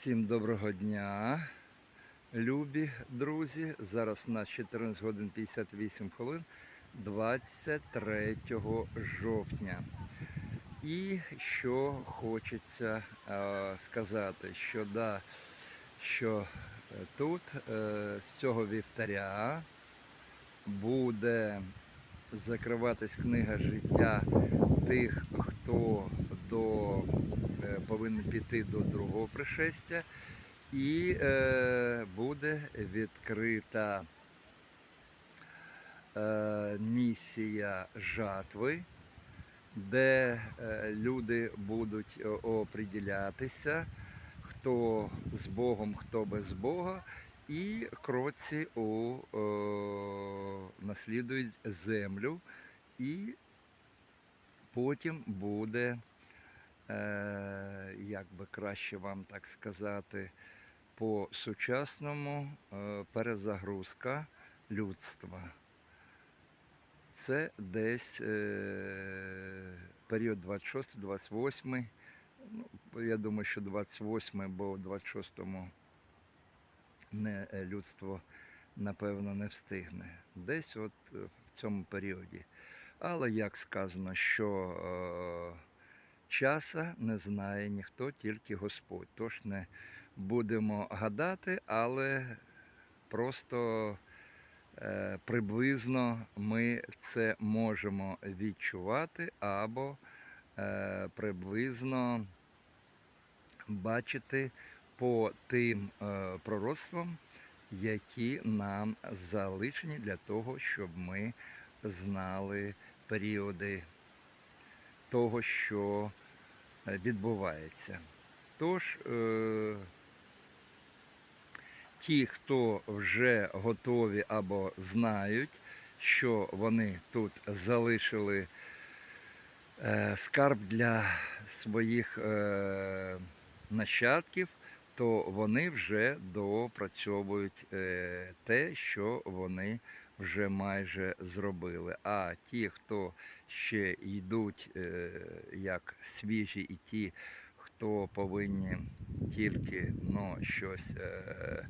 Всім доброго дня, любі друзі. Зараз у нас 14 годин 58 хвилин 23 жовтня. І що хочеться е, сказати, що да, що е, тут е, з цього вівтаря буде закриватись книга життя тих, хто повинен піти до другого пришестя, і е, буде відкрита е, місія жатви, де е, люди будуть е, оприділятися, хто з Богом, хто без Бога, і кроці у, е, наслідують землю, і потім буде, е, як би краще вам так сказати, по сучасному е, перезагрузка людства. Це десь е, період 26-28. Ну, я думаю, що 28, бо в 26-му не, е, людство напевно не встигне. Десь от в цьому періоді. Але як сказано, що часа не знає ніхто, тільки Господь. Тож не будемо гадати, але просто е, приблизно ми це можемо відчувати або е, приблизно бачити по тим е, пророцтвам, які нам залишені для того, щоб ми знали періоди того, що е, відбувається. Тож, е, ті, хто вже готові або знають, що вони тут залишили е, скарб для своїх нащадків, то вони вже допрацьовують те, що вони вже майже зробили. А ті, хто ще йдуть е, як свіжі, і ті, хто повинні тільки ну, щось е,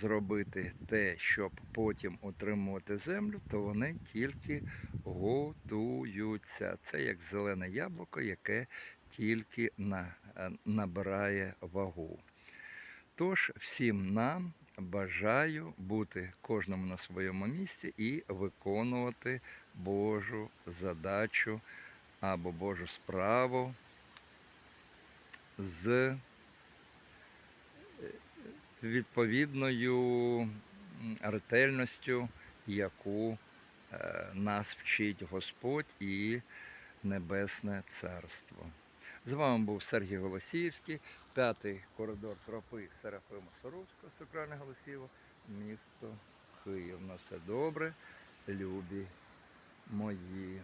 зробити те, щоб потім утримувати землю, то вони тільки готуються. Це як зелене яблуко, яке тільки е, набирає вагу. Тож всім нам бажаю бути кожному на своєму місці і виконувати Божу задачу або Божу справу з е, відповідною ретельністю, яку е, нас вчить Господь і Небесне Царство. З вами був Сергій Голосіївський, п'ятий коридор тропи Серафима Саровського, Сокральне Голосіво, місто Київ. На все добре, любі мої.